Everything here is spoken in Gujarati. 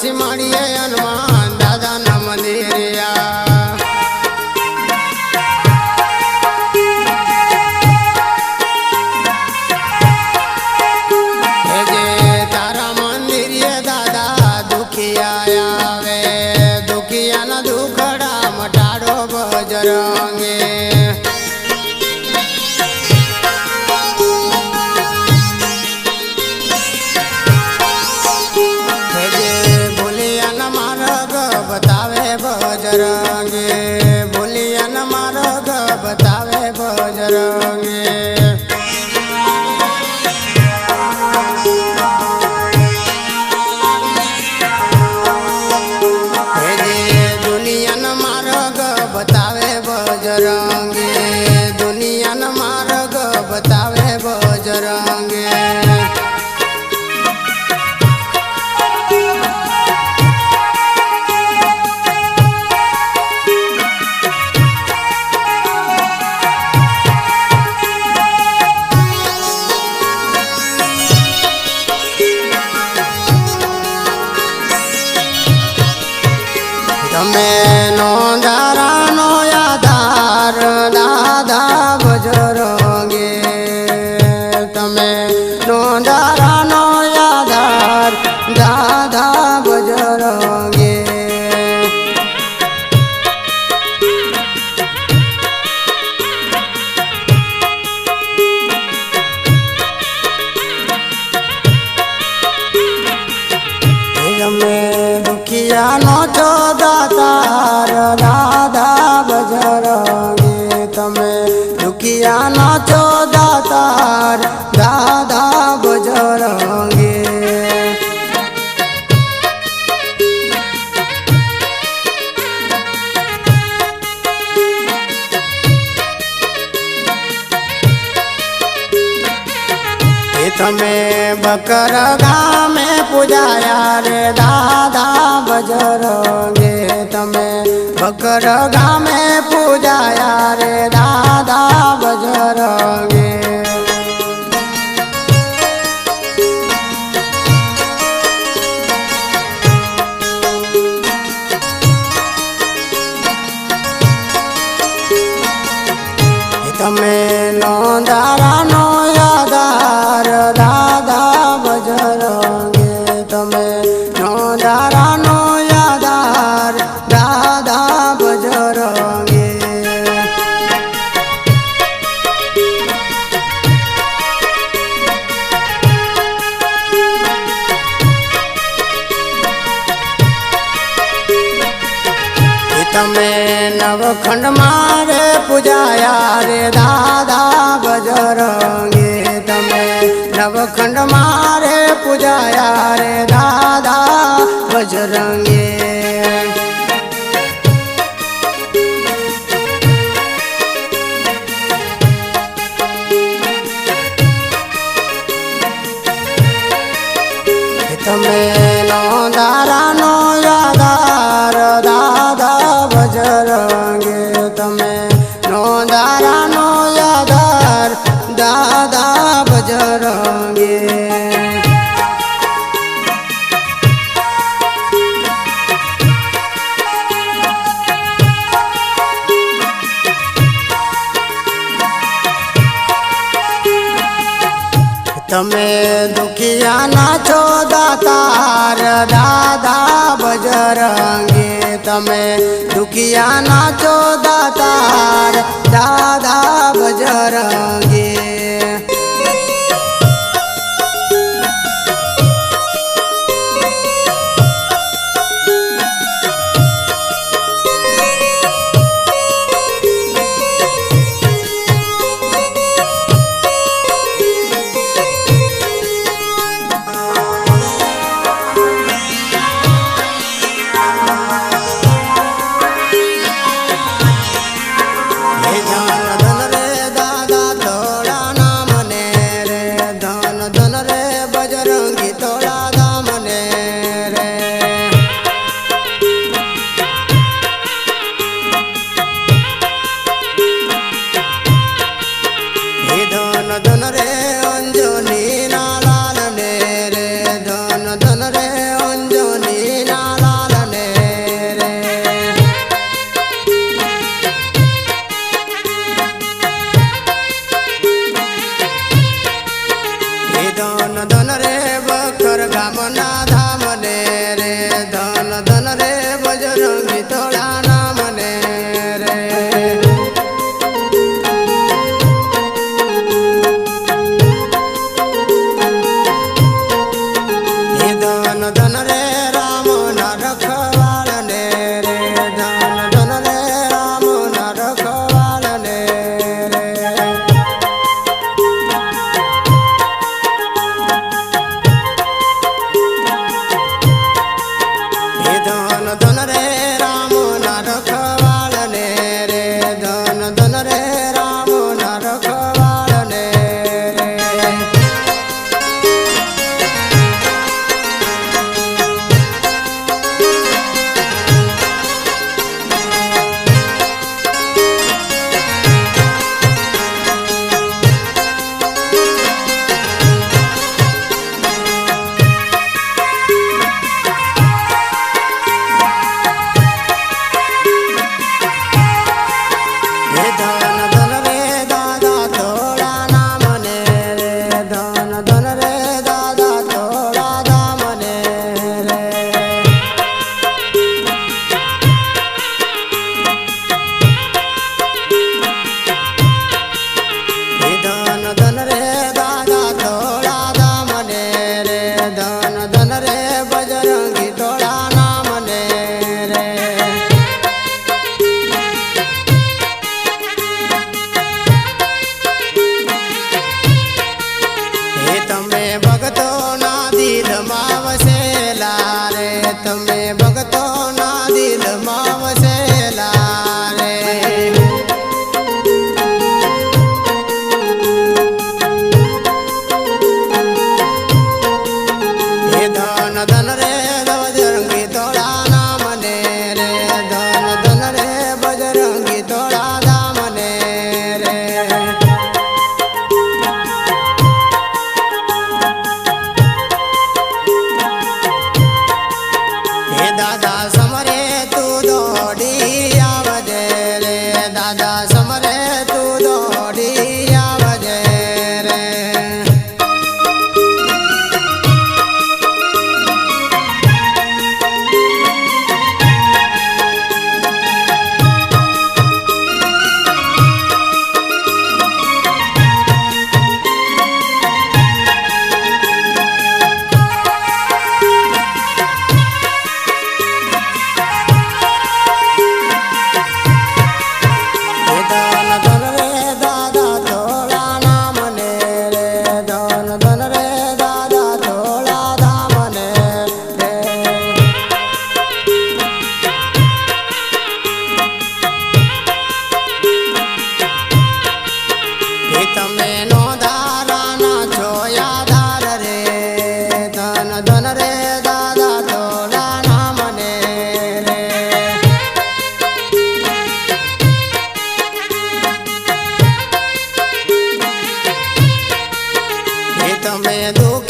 સીમાડી બકર ગામે પૂજાયા રે દાદા બજરંગે. તમે બકર ગામે તારાનો યાદાર દાદા બજરંગે. તમે નવખંડમાં રે પૂજાયા રે દાદા બજરંગે. તમે નવખંડમાં રે પૂજાયા રે દાદા બજરંગે. તમે તમે દુખિયાના છો દાતાર દાદા બજરંગે તમે દુખિયાના છો દાતાર દાદા બજરંગે man, no